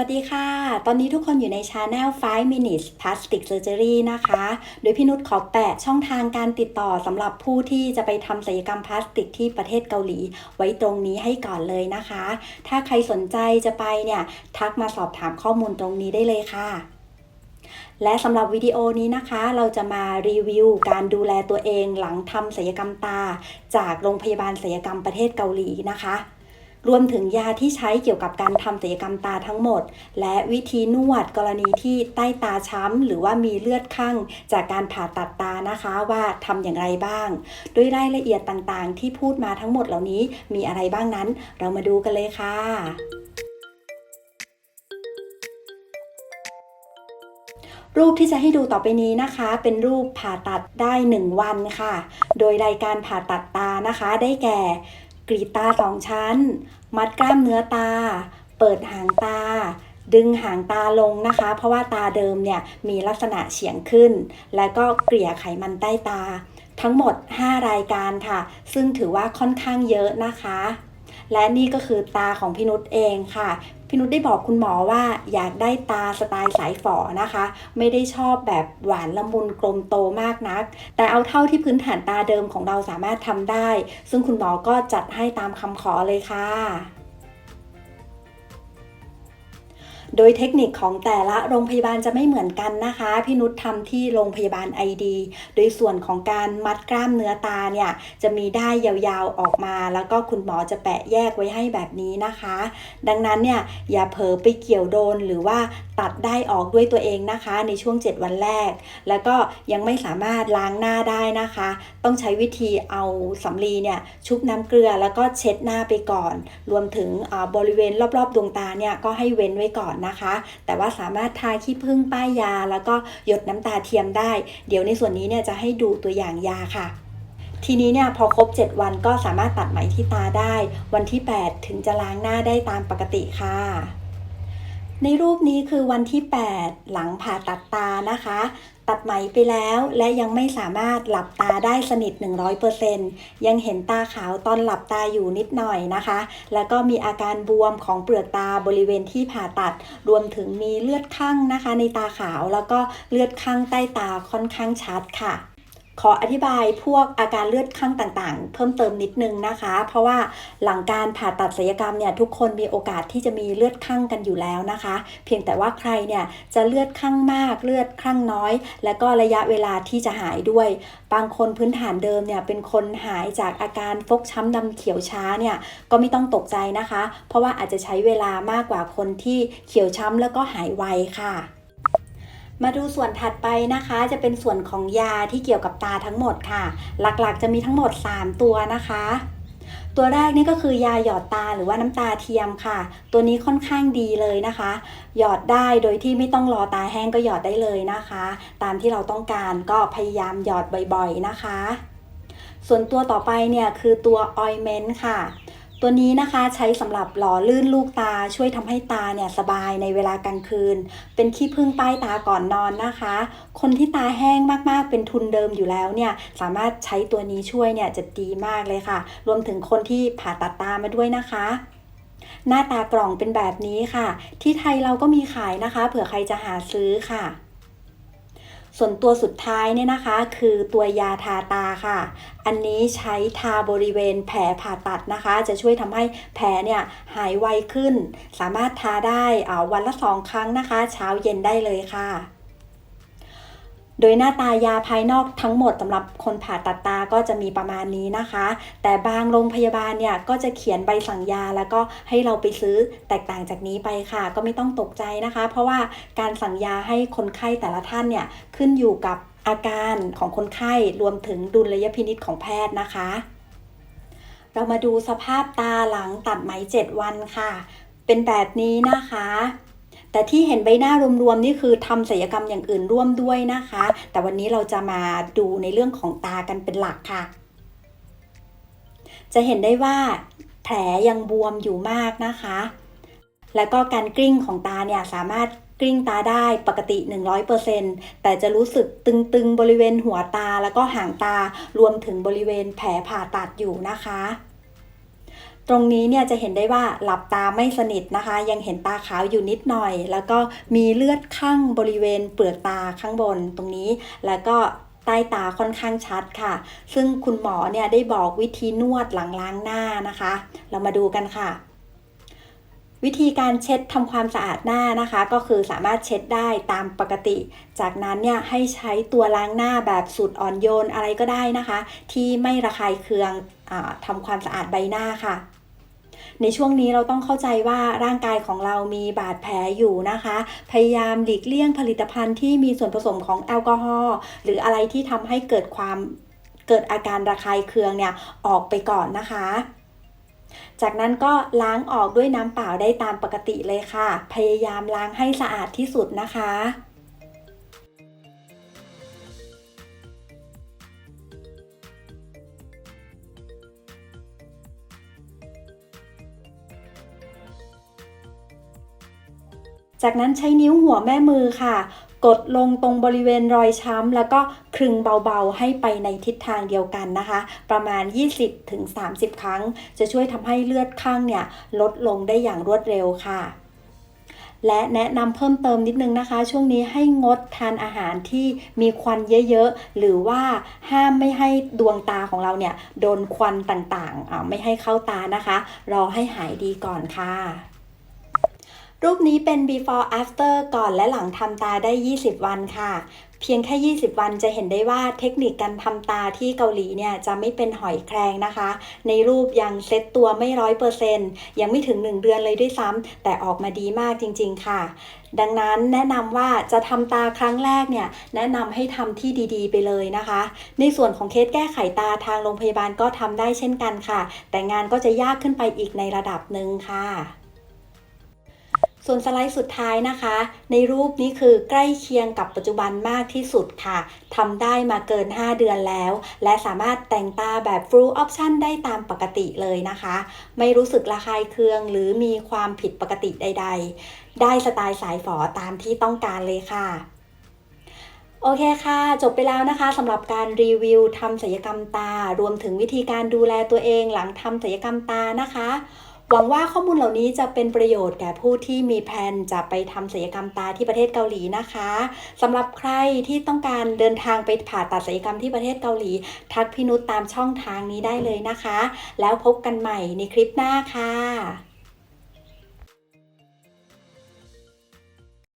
วัสดีค่ะ ตอนนี้ทุกคนอยู่ในช anel 5 minutes plastic surgery นะคะ โดยพี่นุชขอแปะช่องทางการติดต่อสำหรับผู้ที่จะไปทำศัลยกรรมพลาสติกที่ประเทศเกาหลี ไว้ตรงนี้ให้ก่อนเลยนะคะ ถ้าใครสนใจจะไปเนี่ย ทักมาสอบถามข้อมูลตรงนี้ได้เลยค่ะและสำหรับวิดีโอนี้นะคะ เราจะมารีวิวการดูแลตัวเองหลังทำศัลยกรรมตา จากโรงพยาบาลศัลยกรรมประเทศเกาหลีนะคะ รวมถึงยาที่ใช้เกี่ยวกับการทำศัลยกรรมตาทั้งหมด และวิธีนวดกรณีที่ใต้ตาช้ำ หรือว่ามีเลือดข้างจากการผ่าตัดตานะคะว่าทำอย่างไรบ้างโดยรายละเอียดต่างๆ ที่พูดมาทั้งหมดเหล่านี้มีอะไรบ้างนั้น เรามาดูกันเลยค่ะรูปที่จะให้ดูต่อไปนี้นะคะ เป็นรูปผ่าตัดได้ 1 วันค่ะ โดยรายการผ่าตัดตานะคะ ได้แก่ กรีดตาสองชั้น มัดกล้ามเนื้อตา เปิดหางตา ดึงหางตาลงนะคะ เพราะว่าตาเดิมเนี่ยมีลักษณะเฉียงขึ้น และก็เกลี่ยไขมันใต้ตา ทั้งหมด 5 รายการค่ะ ซึ่งถือว่าค่อนข้างเยอะนะคะ และนี่ก็คือตาของพี่นุชเองค่ะ พี่นุชได้บอกคุณหมอว่าอยากได้ตาสไตล์สายฝอนะคะ ไม่ได้ชอบแบบหวานละมุนกลมโตมากนัก แต่เอาเท่าที่พื้นฐานตาเดิมของเราสามารถทำได้ ซึ่งคุณหมอก็จัดให้ตามคำขอเลยค่ะ โดยเทคนิคของแต่ละโรงพยาบาลจะไม่เหมือนกันนะคะ พี่นุชทำที่โรงพยาบาล ID โดยส่วนของการมัดกล้ามเนื้อตาเนี่ยจะมีได้ยาวๆออกมา แล้วก็คุณหมอจะแปะแยกไว้ให้แบบนี้นะคะ ดังนั้นเนี่ยอย่าเผลอไปเกี่ยวโดนหรือว่าตัดได้ออกด้วยตัวเองนะคะ ในช่วง 7 วันแรก แล้วก็ยังไม่สามารถล้างหน้าได้นะคะ ต้องใช้วิธีเอาสำลีเนี่ยชุบน้ำเกลือแล้วก็เช็ดหน้าไปก่อน รวมถึงบริเวณรอบๆดวงตาเนี่ยก็ให้เว้นไว้ก่อนอนนะคะ แต่ว่าสามารถทาขี้ผึ้งป้ายยา แล้วก็หยดน้ำตาเทียมได้ เดี๋ยวในส่วนนี้เนี่ยจะให้ดูตัวอย่างยาค่ะทีนี้เนี่ยพอครบ 7 วันก็สามารถตัดไหมที่ตาได้ วันที่ 8 ถึงจะล้างหน้าได้ตามปกติค่ะ ในรูปนี้คือวันที่ 8 หลังผ่าตัดตานะคะ ตัดไหมไปแล้วและยังไม่สามารถหลับตาได้สนิท 100%ยังเห็นตาขาวตอนหลับตาอยู่นิดหน่อยนะคะ แล้วก็มีอาการบวมของเปลือกตาบริเวณที่ผ่าตัด รวมถึงมีเลือดข้างนะคะ ในตาขาวแล้วก็เลือดข้างใต้ตาค่อนข้างชัดค่ะ ขออธิบายพวกอาการเลือดข้างต่างๆ เพิ่มเติมนิดนึงนะคะ เพราะว่าหลังการผ่าตัดศัลยกรรมเนี่ยทุกคนมีโอกาสที่จะมีเลือดข้างกันอยู่แล้วนะคะ เพียงแต่ว่าใครเนี่ยจะเลือดข้างมากเลือดข้างน้อย และก็ระยะเวลาที่จะหายด้วย บางคนพื้นฐานเดิมเนี่ยเป็นคนหายจากอาการฟกช้ำดำเขียวช้าเนี่ยก็ไม่ต้องตกใจนะคะ เพราะว่าอาจจะใช้เวลามากกว่าคนที่เขียวช้ำแล้วก็หายไวค่ะ มาดูส่วนถัดไปนะคะ จะเป็นส่วนของยาที่เกี่ยวกับตาทั้งหมดค่ะ หลักๆ จะมีทั้งหมด 3 ตัวนะคะ ตัวแรกนี่ก็คือยาหยอดตาหรือว่าน้ำตาเทียมค่ะ ตัวนี้ค่อนข้างดีเลยนะคะ หยอดได้โดยที่ไม่ต้องรอตาแห้งก็หยอดได้เลยนะคะ ตามที่เราต้องการก็พยายามหยอดบ่อยๆนะคะ ส่วนตัวต่อไปเนี่ยคือตัวออยเมนต์ค่ะ ตัวนี้นะคะใช้สำหรับหล่อลื่นลูกตาช่วยทำให้ตาเนี่ยสบายในเวลากลางคืน เป็นขี้พึ่งป้ายตาก่อนนอนนะคะ คนที่ตาแห้งมากๆ เป็นทุนเดิมอยู่แล้วเนี่ยสามารถใช้ตัวนี้ช่วยเนี่ยจะดีมากเลยค่ะ รวมถึงคนที่ผ่าตัดตามาด้วยนะคะหน้าตากล่องเป็นแบบนี้ค่ะ ที่ไทยเราก็มีขายนะคะ เผื่อใครจะหาซื้อค่ะ ส่วนตัวสุดท้ายเนี่ยนะคะคือตัวยาทาตาค่ะ อันนี้ใช้ทาบริเวณแผลผ่าตัดนะคะ จะช่วยทำให้แผลเนี่ยหายไวขึ้น สามารถทาได้อ่าวันละสองครั้งนะคะ เช้าเย็นได้เลยค่ะ โดยหน้าตายาภายนอกทั้งหมดสำหรับคนผ่าตัดตาก็จะมีประมาณนี้นะคะ แต่บางโรงพยาบาลเนี่ยก็จะเขียนใบสั่งยาแล้วก็ให้เราไปซื้อแตกต่างจากนี้ไปค่ะ ก็ไม่ต้องตกใจนะคะ เพราะว่าการสั่งยาให้คนไข้แต่ละท่านเนี่ยขึ้นอยู่กับอาการของคนไข้รวมถึงดุลยพินิจของแพทย์นะคะ เรามาดูสภาพตาหลังตัดไหม 7 วันค่ะ เป็นแบบนี้นะคะ แต่ที่เห็นใบหน้ารวมๆนี่คือทำศัลยกรรมอย่างอื่นร่วมด้วยนะคะ แต่วันนี้เราจะมาดูในเรื่องของตากันเป็นหลักค่ะ จะเห็นได้ว่าแผลยังบวมอยู่มากนะคะ แล้วก็การกลิ้งของตาเนี่ยสามารถกลิ้งตาได้ปกติ 100%แต่จะรู้สึกตึงๆบริเวณหัวตาแล้วก็หางตารวมถึงบริเวณแผลผ่าตัดอยู่นะคะ ตรงนี้เนี่ยจะเห็นได้ว่าหลับตาไม่สนิทนะคะ ยังเห็นตาขาวอยู่นิดหน่อย แล้วก็มีเลือดข้างบริเวณเปลือกตาข้างบนตรงนี้ แล้วก็ใต้ตาค่อนข้างชัดค่ะ ซึ่งคุณหมอเนี่ยได้บอกวิธีนวดหลังล้างหน้านะคะ เรามาดูกันค่ะวิธีการเช็ดทำความสะอาดหน้านะคะ ก็คือสามารถเช็ดได้ตามปกติ จากนั้นเนี่ยให้ใช้ตัวล้างหน้าแบบสูตรอ่อนโยนอะไรก็ได้นะคะ ที่ไม่ระคายเคืองอทำความสะอาดใบหน้าค่ะ ในช่วงนี้เราต้องเข้าใจว่าร่างกายของเรามีบาดแผลอยู่นะคะ พยายามหลีกเลี่ยงผลิตภัณฑ์ที่มีส่วนผสมของแอลกอฮอล์หรืออะไรที่ทำให้เกิดความเกิดอาการระคายเคืองเนี่ยออกไปก่อนนะคะจากนั้นก็ล้างออกด้วยน้ำเปล่าได้ตามปกติเลยค่ะ พยายามล้างให้สะอาดที่สุดนะคะ จากนั้นใช้นิ้วหัวแม่มือค่ะ กดลงตรงบริเวณรอยช้ำ แล้วก็คลึงเบาๆให้ไปในทิศทางเดียวกันนะคะ ประมาณ 20-30 ครั้ง จะช่วยทำให้เลือดข้างเนี่ยลดลงได้อย่างรวดเร็วค่ะและแนะนำเพิ่มเติมนิดนึงนะคะ ช่วงนี้ให้งดทานอาหารที่มีควันเยอะๆ หรือว่าห้ามไม่ให้ดวงตาของเราเนี่ย โดนควันต่างๆไม่ให้เข้าตานะคะ รอให้หายดีก่อนค่ะ รูปนี้เป็น before after ก่อนและหลังทำตาได้ 20 วันค่ะ เพียงแค่ 20 วันจะเห็นได้ว่าเทคนิคการทำตาที่เกาหลีเนี่ยจะไม่เป็นหอยแครงนะคะ ในรูปยังเซ็ตตัวไม่ร้อยเปอร์เซ็นต์ยังไม่ถึง 1 เดือนเลยด้วยซ้ำแต่ออกมาดีมากจริง ๆ ค่ะ ดังนั้นแนะนำว่าจะทำตาครั้งแรกเนี่ยแนะนำให้ทำที่ดีๆ ไปเลยนะคะ ในส่วนของเคสแก้ไขตาทางโรงพยาบาลก็ทำได้เช่นกันค่ะ แต่งานก็จะยากขึ้นไปอีกในระดับหนึ่งค่ะ ส่วนสไลด์สุดท้ายนะคะ ในรูปนี้คือใกล้เคียงกับปัจจุบันมากที่สุดค่ะทำได้มาเกิน 5 เดือนแล้ว และสามารถแต่งตาแบบ full option ได้ตามปกติเลยนะคะ ไม่รู้สึกระคายเคือง หรือมีความผิดปกติใด ๆ ได้สไตล์สายฝอตามที่ต้องการเลยค่ะโอเคค่ะ จบไปแล้วนะคะสำหรับการรีวิวทำศัลยกรรมตา รวมถึงวิธีการดูแลตัวเองหลังทำศัลยกรรมตานะคะ หวังว่าข้อมูลเหล่านี้จะเป็นประโยชน์แก่ผู้ที่มีแผนจะไปทำศัลยกรรมตาที่ประเทศเกาหลีนะคะสำหรับใครที่ต้องการเดินทางไปผ่าตัดศัลยกรรมที่ประเทศเกาหลี ทักพี่นุชตามช่องทางนี้ได้เลยนะคะ แล้วพบกันใหม่ในคลิปหน้าค่ะ